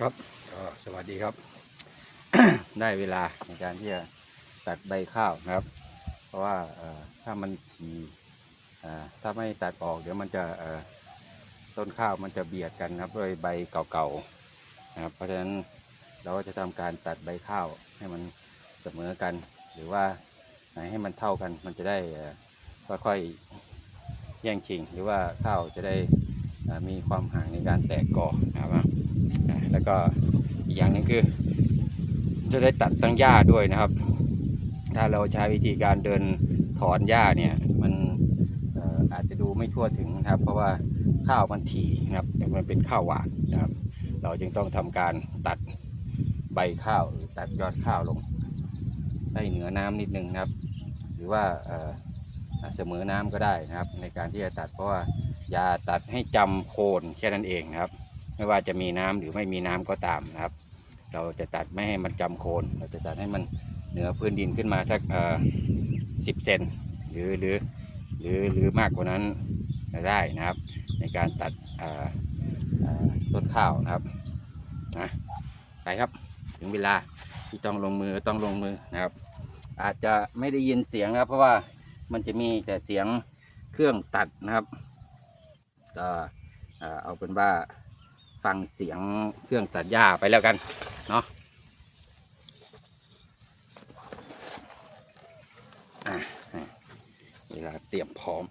ครับก็สวัสดีครับ ได้เวลาในการที่จะตัดใบข้าวนะครับ เพราะว่าเอ่อถ้ามันทีอ่าถ้าไม่ตัดออกเดี๋ยวมันจะเอ่อต้นข้าวมันจะเบียดกันนะครับด้วยใบเก่าๆนะครับ เพราะฉะนั้นเราก็จะทำการตัดใบข้าวให้มันเสมอกัน หรือว่าไหนให้มันเท่ากัน มันจะได้เอ่อค่อยๆแย่งชิง หรือว่าข้าวจะได้อ่ามีความห่างในการแตกกอนะครับอะ แล้วก็อีกอย่างหนึงคือ จะได้ตัดตั้งหญ้าด้วยนะครับ ถ้าเราใช้วิธีการเดินถอนหญ้าเนี่ย มันอาจจะดูไม่ทั่วถึงนะครับ เพราะว่าข้าวมันถี่นะครับมันเป็นข้าวหวานนะครับ เราจึงต้องทำการตัดใบข้าวหรือตัดยอดข้าวลงให้เหนือน้ำนิดนึงนะครับ หรือว่าเสมอน้ำก็ได้นะครับ ในการที่จะตัดเพราะว่าอย่าตัดให้จำโคนแค่นั้นเองนะครับ ไม่ว่าจะมีน้ำหรือไม่มีน้ำก็ตามนะครับ เราจะตัดไม่ให้มันจำโคน เราจะตัดให้มันเหนือพื้นดินขึ้นมาสักสิบเซนหรือหรือหรือหรือมากกว่านั้นได้นะครับ ในการตัดเอ่อเอ่อต้นข้าวนะครับนะไปครับถึงเวลาที่ต้องลงมือต้องลงมือนะครับ อาจจะไม่ได้ยินเสียงนะครับ เพราะว่ามันจะมีแต่เสียงเครื่องตัดนะครับก็เออเอาเป็นว่า ฟังเสียงเครื่องตัดหญ้าไปแล้วกันเนาะอะเวลาเตรียมพร้อม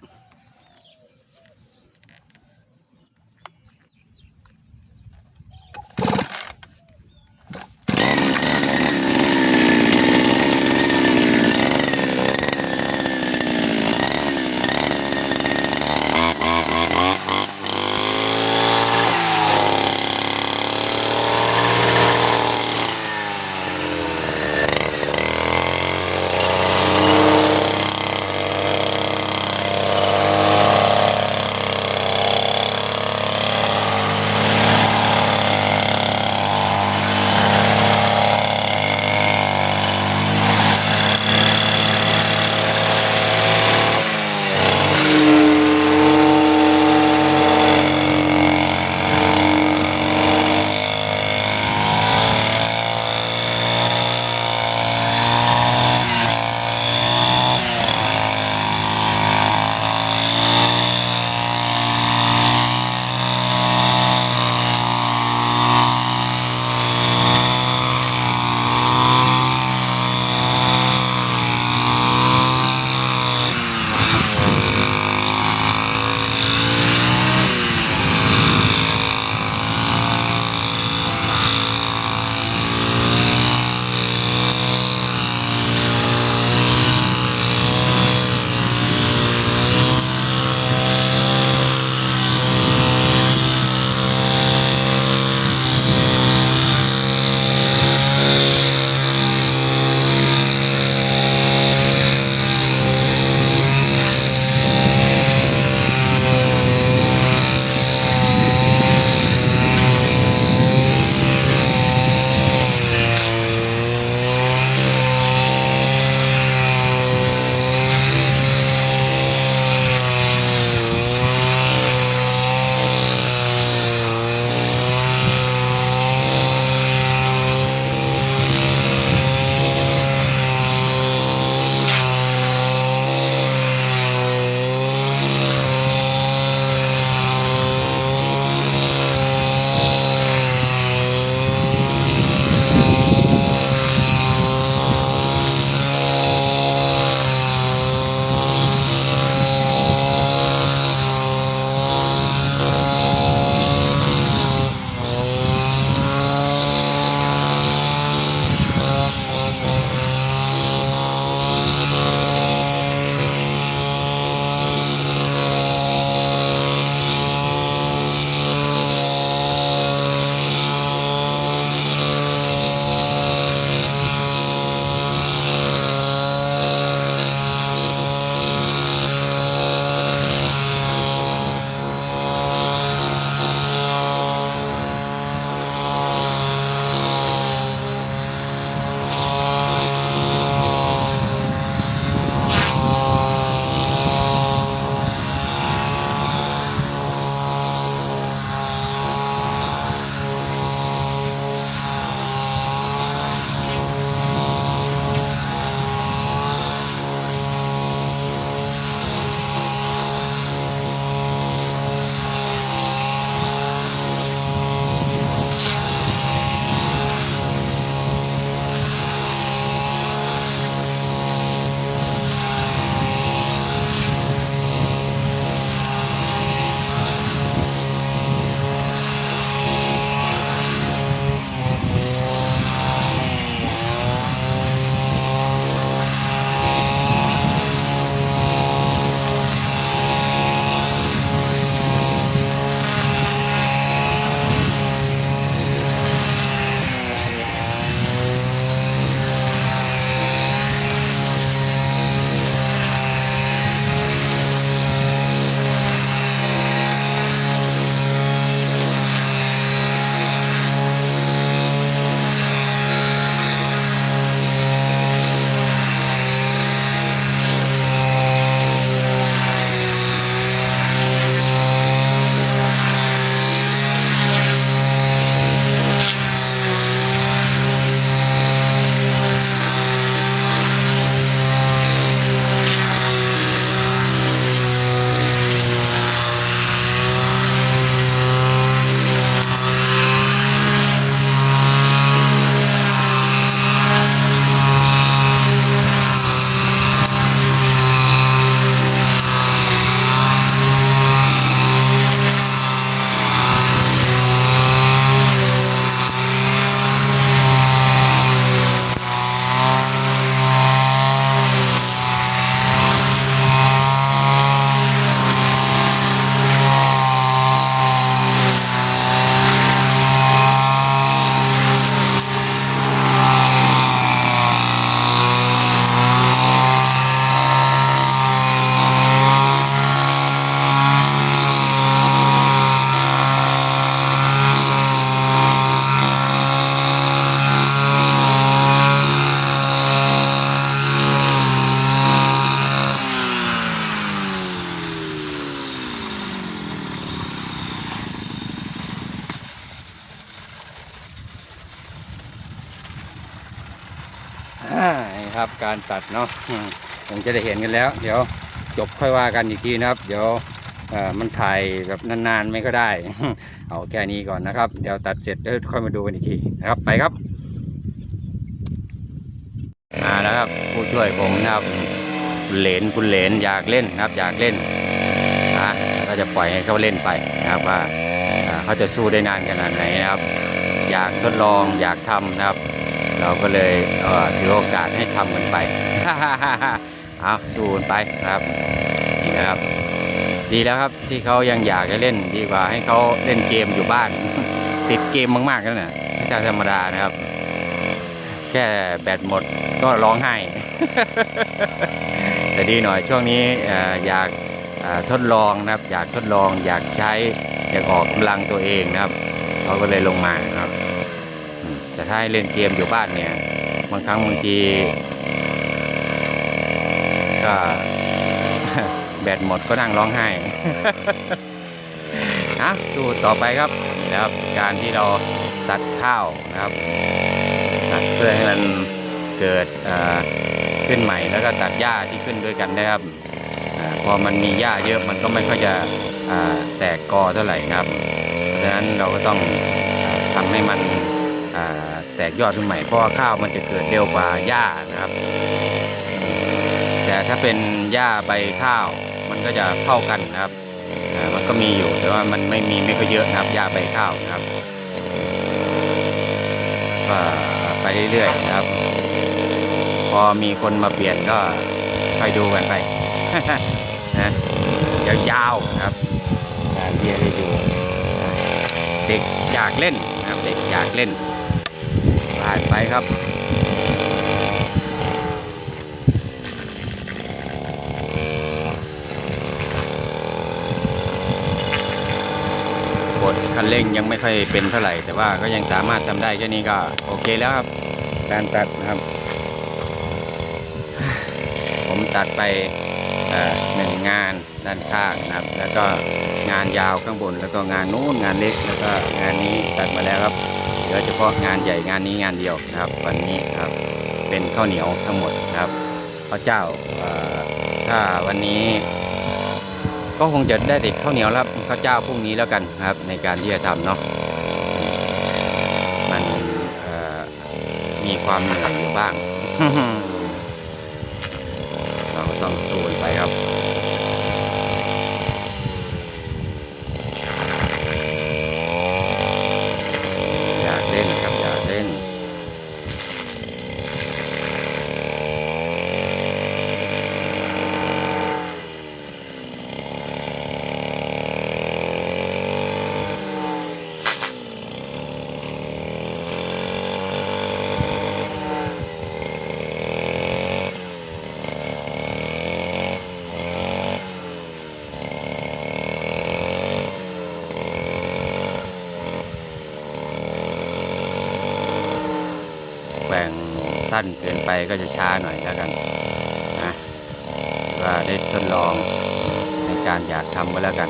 ครับ การตัดเนาะคงจะได้เห็นกันแล้ว เดี๋ยวจบค่อยว่ากันอีกทีนะครับ เดี๋ยวมันถ่ายแบบนานๆไม่ก็ได้ เอาแค่นี้ก่อนนะครับ เดี๋ยวตัดเสร็จเดี๋ยวค่อยมาดูกันอีกทีนะครับไปครับมาแล้วครับผู้ช่วยผมนะครับคุณเหลนคุณเหลนอยากเล่นนะครับ อยากเล่นนะก็จะปล่อยให้เขาเล่นไปนะครับว่าอ่าเขาจะสู้ได้นานขนาดไหนนะครับ อยากทดลองอยากทำนะครับ เราก็เลยถือโอกาสให้ทำกันไปเอาสู้กันไปครับนี่นะครับ ดีแล้วครับที่เขายังอยากจะเล่นดีกว่าให้เขาเล่นเกมอยู่บ้าน ติดเกมมากๆแล้วเนี่ยไม่ใช่ธรรมดานะครับ แค่แบตหมดก็ร้องไห้แต่ดีหน่อยช่วงนี้ออยากทดลองนะครับ อยากทดลองอยากใช้อยากออกกำลังตัวเองนะครับเขาก็เลยลงมานะครับ้าให้เล่นเกมอยู่บ้านเนี่ย บางครั้งบางทีก็แบตหมดก็นั่งร้องไห้นะสู้ต่อไปครับนะครับ การที่เราตัดข้าวนะครับตัดเพื่อให้มันเกิดเอ่อขึ้นใหม่แล้วก็ตัดหญ้าที่ขึ้นด้วยกันนะครับอาพอมันมีหญ้าเยอะมันก็ไม่ค่อยจะอ่าแตกกอเท่าไหร่ครับเพราะนั้นเราก็ต้องอ่าทำให้มัน แตกยอดขึ้นใหม่เพราะข้าวมันจะเกิดเร็วกว่าหญ้านะครับ แต่ถ้าเป็นหญ้าใบข้าวมันก็จะเท่ากันนะครับอ่ามันก็มีอยู่แต่ว่ามันไม่มีไม่ก็เยอะนะครับหญ้าใบข้าวนะครับก็ไปเรื่อยๆนะครับ พอมีคนมาเปลี่ยนก็ค่อยดูกันไปนะยาวๆนะครับการที่จะได้ดูเด็กอยากเล่นนะครับ เด็กอยากเล่นานไปครับกดคันเร่งยังไม่ค่อยเป็นเท่าไหร่ แต่ว่าก็ยังสามารถทำได้แค่นี้ก็โอเคแล้วครับ การตัดนะครับ ผมตัดไปเอ่อหนึ่งงานด้านข้างนะครับ แล้วก็งานยาวข้างบน แล้วก็งานนู้นงานเล็ก แล้วก็งานนี้ตัดมาแล้วครับเห ลือเฉพาะงานใหญ่งานนี้งานเดียวนะครับ วันนี้ครับเป็นข้าวเหนียวทั้งหมดนะครับข้าวเจ้าถ้าวันนี้ ก็คงจะได้ติดข้าวเหนียวแล้วครับข้าวเจ้าพรุ่งนี้แล้วกันนะครับ ในการที่จะทำเนาะมันมีความเหนื่อยอยู่บ้างเราต้องสู้ไปครับ อยากเล่นครับอยากเล่น แบ่งสั้ นเกินไปก็จะช้าหน่อยแล้วกันนะว่าได้ทดลองในการอยากทำก็แล้วกัน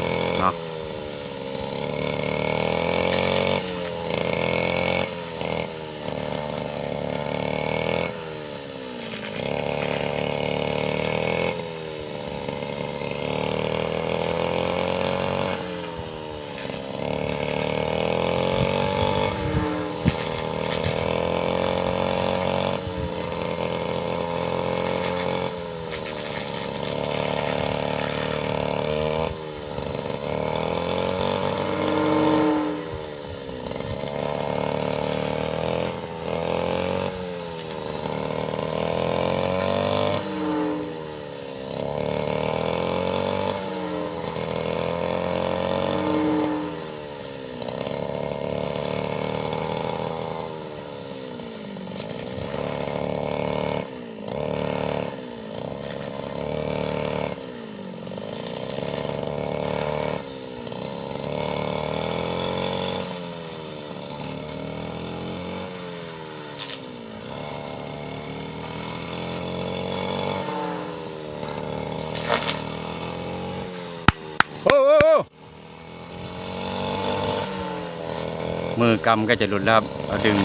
มือกำก็จะหลุดแล้วครับเอาดึง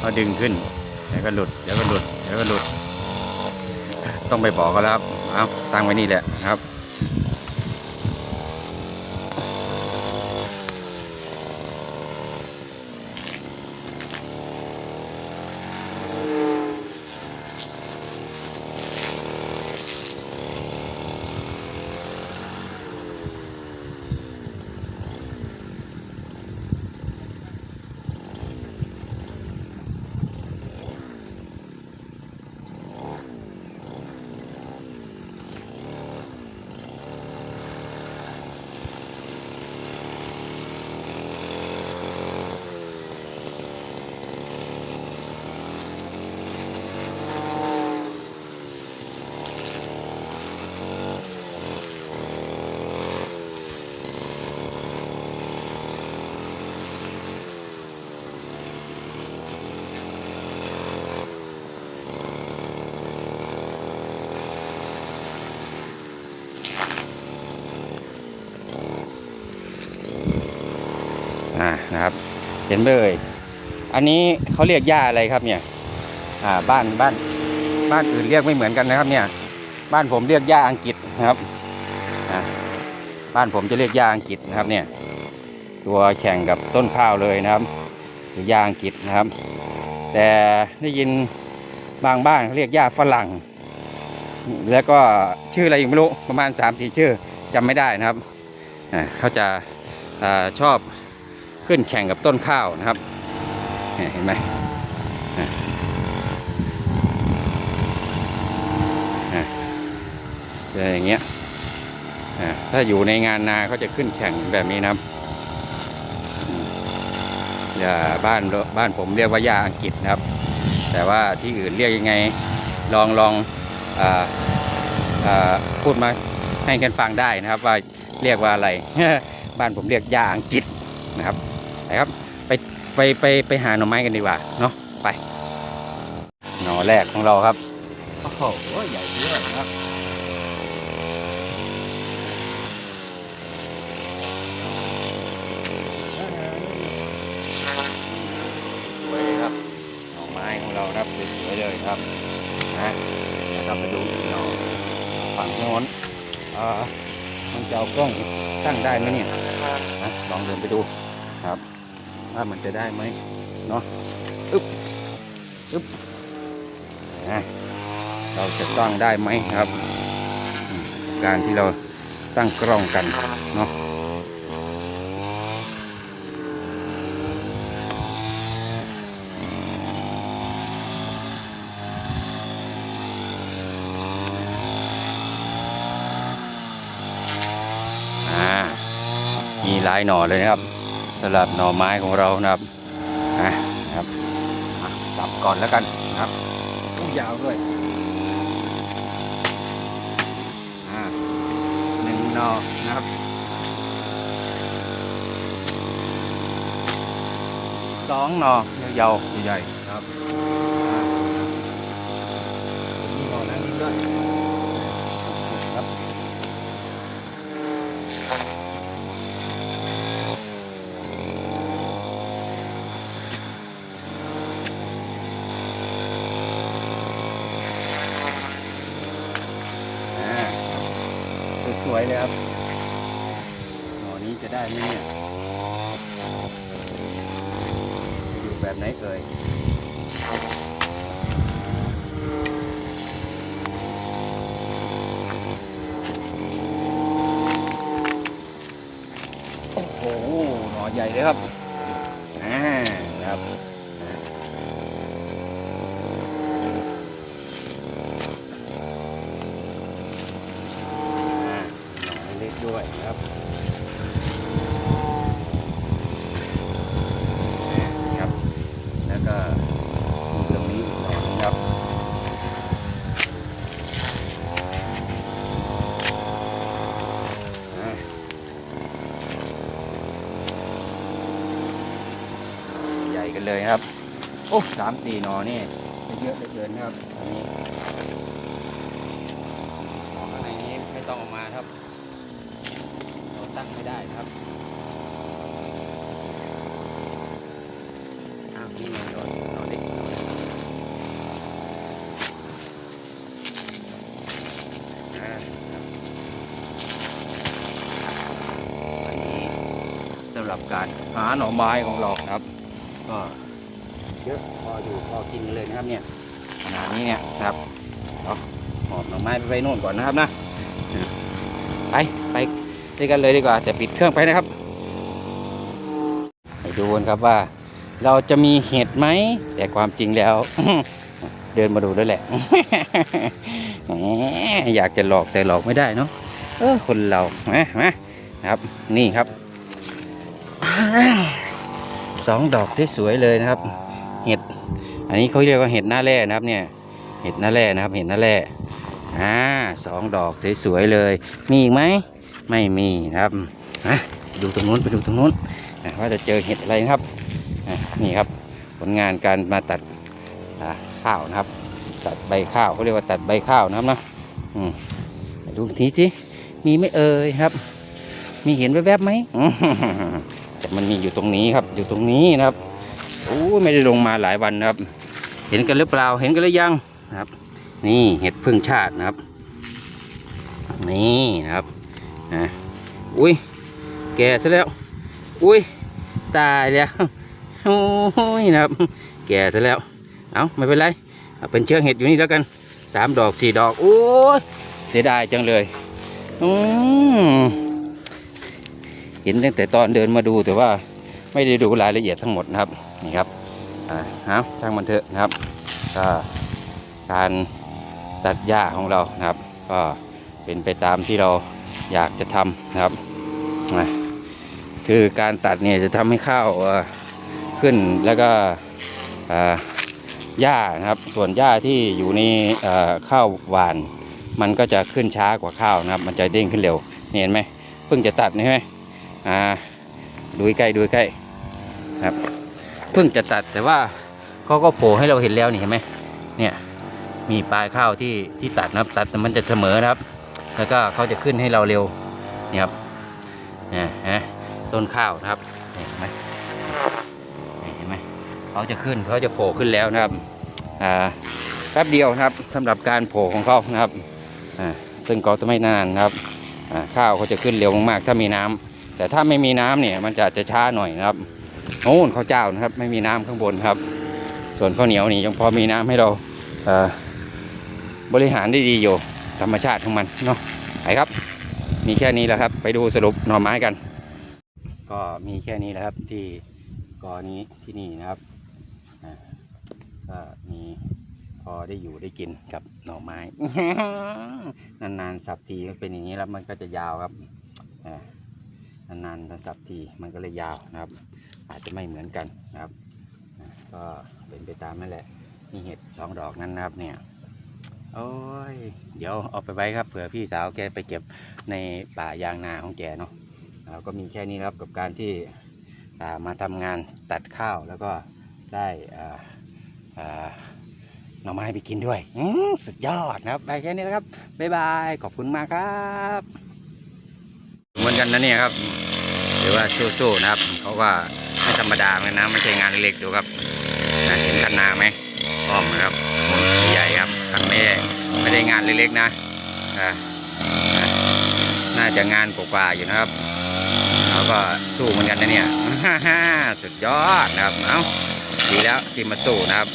เอาดึงขึ้นแล้วก็หลุดแล้วก็หลุดแล้วก็หลุด ต้องไปบอกเขาแล้วครับตั้งไว้นี่แหละครับ เห็นไหมเอ่ยอันนี้เขาเรียกหญ้าอะไรครับเนี่ย อ่าบ้านบ้านบ้านอื่นเรียกไม่เหมือนกันนะครับเนี่ย บ้านผมเรียกหญ้าอังกฤษนะครับบ้านผมจะเรียกหญ้าอังกฤษนะครับเนี่ย ตัวแข่งกับต้นข้าวเลยนะครับหรือหญ้าอังกฤษนะครับ แต่ได้ยินบางบ้านเขาเรียกหญ้าฝรั่ง แล้วก็ชื่ออะไรอีกไม่รู้ประมาณ3ามสี่ชื่อจำไม่ได้นะครับเขาจะอ่าชอบ ขึ้นแข่งกับต้นข้าวนะครับเห็นไหมอ่าอ่าจะอย่างเงี้ยถ้าอยู่ในงานนาเขาจะขึ้นแข่งแบบนี้นะครับอย่าบ้านบ้านผมเรียกว่าหญ้าอังกฤษนะครับ แต่ว่าที่อื่นเรียกยังไงลองลองออพูดมาให้กันฟังได้นะครับว่าเรียกว่าอะไร บ้านผมเรียกหญ้าอังกฤษนะครับ ไปครับ ไปไปไปไปหาหน่อไม้กันดีกว่าเนาะไป หน่อแรกของเราครับ โอ้โหใหญ่เยอะนะครับสวยเลยครับหน่อไม้ของเราครับสวยๆเลยครับนะนะครับไปดูอีกหน่อฝั่งโน้นอ่ามันจะเอากล้องตั้งได้ไหมเนี่ยนะลองเดินไปดูครับ ว่ามันจะได้ไหมเนาะอึ๊บอึ๊บเราจะตั้งได้ไหมครับ การที่เราตั้งกล้องกันเนาะอ่ามีหลายหน่อเลยนะครับำหรับหน่อไม้ของเรานะครับนะครับจับก่อนแล้วกันนะครับต้องยาวด้วยอ่าหนึ่งหน่อนะครับสองหน่อยาวๆใหญ่ๆครับมีหน่อนั้นด้วยครับ อ่าส วยเลยครับหน่อนี้จะได้ไหมเนี่ยจะอยู่แบบไหนเอ่ยโอ้โหหน่อใหญ่เลยครับอ่านะครับอ่า อ่าหน่อเล็กด้วยครับครับ แล้วก็มีตรงนี้อีกหน่อนึงครับใหญ่กันเลยครับ โอ้สามสี่หนอนี่เยอะเหลือเกินครับอันนี้ ของข้างในนี้ไม่ต้องเออกมาครับ เราตั้งไม่ได้ครับอ้าวนี่ไงนอนนอนเด็กนอนเด็ก รับการ หาหน่อไม้ของเรานะครับ ก็เยอะพออยู่พอกินเลยนะครับเนี่ยขนาดนี้เนี่ยนะครับเอาหอบหน่อไม้ไปไว้โน่นก่อนนะครับนะไปไปด้วยกันเลยดีกว่าแต่ปิดเครื่องไปนะครับไปดูกันครับว่า เราจะมีเห็ดไหม แต่ความจริงแล้ว เดินมาดูด้วยแหละแหมอยากจะหลอกแต่หลอกไม่ได้เนาะเออคนเรามามานะครับ นี่ครับ สองดอกสวยๆเลยนะครับ เห็ด อันนี้เขาเรียกว่าเห็ดหน้าแร่นะครับเนี่ย เห็ดหน้าแร่นะครับ เห็ดหน้าแร่ อ่าสองดอกสวยๆเลย มีอีกไหม ไม่มีนะครับอะดูตรงนู้นไปดูตรงนู้นว่าจะเจอเห็ดอะไรนะครับ นี่ครับ ผลงานการมาตัดข้าวนะครับ ตัดใบข้าวเขาเรียกว่าตัดใบข้าวนะครับนะอืมไปดูอีกทีสิมีไม่เอ่ยครับ มีเห็นแวบๆไหม แต่มันมีอยู่ตรงนี้ครับ อยู่ตรงนี้นะครับโอ้ยไม่ได้ลงมาหลายวันนะครับ เห็นกันหรือเปล่าเห็นกันหรือยังนะครับ นี่เห็ดพึ่งชาตินะครับ นี่นะครับอะอุ้ยแก่ซะแล้ว อุ้ยตายแล้วโอ้ยนะครับ แก่ซะแล้ว เอาไม่เป็นไรเอาเป็นเชื้อเห็ดอยู่นี่แล้วกันสามดอกสี่ดอกโอ้ยเสียดายจังเลยอืม เห็นตั้งแต่ตอนเดินมาดูแต่ว่าไม่ได้ดูรายละเอียดทั้งหมดนะครับนี่ครับอ่าเอาช่างมันเถอะนะครับก็การตัดหญ้าของเรานะครับ ก็เป็นไปตามที่เราอยากจะทำนะครับคือการตัดเนี่ยจะทำให้ข้าวขึ้นแล้วก็หญ้านะครับ ส่วนหญ้าที่อยู่ในข้าวหวาน มันก็จะขึ้นช้ากว่าข้าวนะครับ มันจะเด้งขึ้นเร็วเห็นไหมเพิ่งจะตัดนี่ใช่ไหม อ่าดูใกล้ดูใกล้ครับเพิ่งจะตัดแต่ว่าเขาก็โผล่ให้เราเห็นแล้วนี่เห็นไหมเนี่ยมีปลายข้าวที่ที่ตัดนะครับตัดแต่มันจะเสมอนะครับ แล้วก็เขาจะขึ้นให้เราเร็วนี่ครับเนี่ยนไหมต้นข้าวนะครับเห็นไหมเห็นไหมเขาจะขึ้นเขาจะโผล่ขึ้นแล้วนะครับอ่าแป๊บเดียวนะครับสำหรับการโผล่ของเขานะครับอ่าซึ่งก็จะไม่นานนะครับอ่าข้าวเขาจะขึ้นเร็วมากๆ ถ้ามีน้ำ แต่ถ้าไม่มีน้ำเนี่ย มันจะจะช้าหน่อยนะครับโอ้นข้าวเจ้านะครับ ไม่มีน้ำข้างบนครับ ส่วนข้าวเหนียวนี่ยังพอมีน้ำให้เราเบริหารได้ดีอยู่ธรรมชาติของมันเนาะไปครับ มีแค่นี้แหละครับ ไปดูสรุปหน่อไม้กัน ก็มีแค่นี้แหละครับที่กอนี้ที่นี่นะครับก็มีพอได้อยู่ได้กินกับหน่อไม้ นานๆสับทีมันเป็นอย่างนี้แล้วมันก็จะยาวครับ อ่านานๆสับทีมันก็เลยยาวนะครับ อาจจะไม่เหมือนกันนะครับก็เป็นไปตามนั่นแหละนี่เห็ดสองดอกนั้นนะครับเนี่ยโอ้ยเดี๋ยวเอาไปไว้ครับเผื่อพี่สาวแกไปเก็บในป่ายางนาของแกเนาะเราก็มีแค่นี้ครับกับการที่ามาทำงานตัดข้าวแล้วก็ได้อ่าอ่าหน่อไม้ไปกินด้วย สุดยอดนะครับ ไปแค่นี้นะครับ บ๊ายบาย ขอบคุณมากครับ มือนกันนะเนี่ยครับหรือว่าสู้ๆนะครับเขาว่าไม่ธรรมดาเหมือนกันนะไม่ใช่งานเล็กๆดูครับนะเห็นคันนาไหมอ้อมนะครับใหญ่ครับคันไม่ได้ไม่ได้งานเล็กๆนะอ่านะน่าจะงานกว่าๆอยู่นะครับเราก็สู้เหมือนกันนะเนี่ยสุดยอดนะครับเอาดีแล้วที่มาสู้นะครับ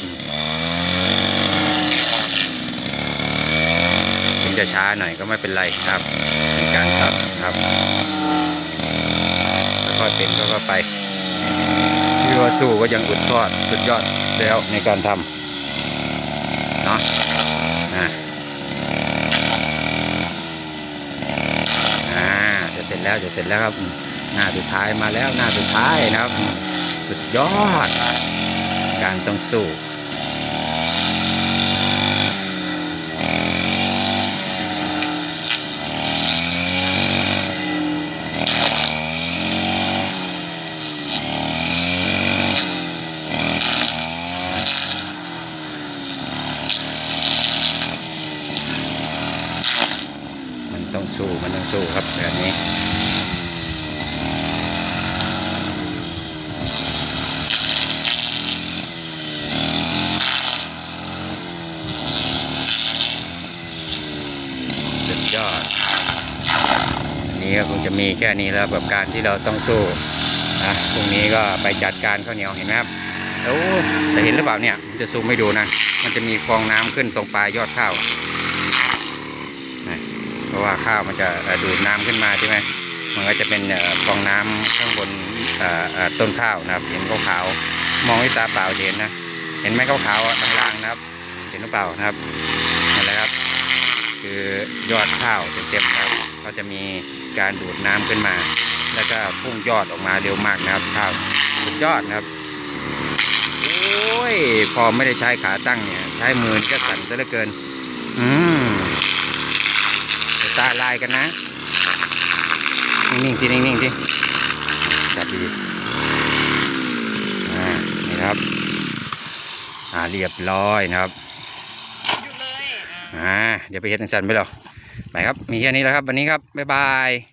ถึงจะช้าหน่อยก็ไม่เป็นไรครับ การทำนะครับค่อยๆเป็นก็ไปที่ว่าสู้ก็ยังอุดทอดสุดยอดแล้วในการทำเนาะอ่าอ่าจะเสร็จแล้วจะเสร็จแล้วครับหน้าสุดท้ายมาแล้วหน้าสุดท้ายนะครับ สุดยอด การต้องสู้มันต้องสู้มันต้องสู้ครับแบบนี้ สุดยอดอันนี้ก็ แค่นี้แล้วกับการที่เราต้องสู้นะพรุ่งนี้ก็ไปจัดการข้าวเหนียวเห็นไหมครับโอ้จะเห็นหรือเปล่าเนี่ยจะซูมให้ดูนะ มันจะมีฟองน้ำขึ้นตรงปลายยอดข้าวเพราะว่าข้าวมันจะดูดน้ำขึ้นมาใช่ไหมมันก็จะเป็นฟองน้ำข้างบนต้นข้าวนะครับ เห็นขาวๆมองด้วยตาเปล่าเห็นนะ เห็นไหมขาวๆอะลางๆนะครับ เห็นหรือเปล่านะครับนั่นแหละครับ คือยอดข้าวเต็มๆครับก็จะมีการดูดน้ำขึ้นมา แล้วก็พุ่งยอดออกมาเร็วมากนะครับข้าวสุดยอดนะครับโอ้ยพอไม่ได้ใช้ขาตั้งเนี่ย ใช้มือก็สั่นซะเหลือเกิน อืมตาลายกันนะนิ่งๆทีนิ่งๆทีจับดีอ่านี่ครับอ่าเรียบร้อยนะครับ อ่าเดี๋ยวไปเห็ดสันไปหรอกไปครับ มีแค่นี้แล้วครับ วันนี้ครับ บ๊ายบาย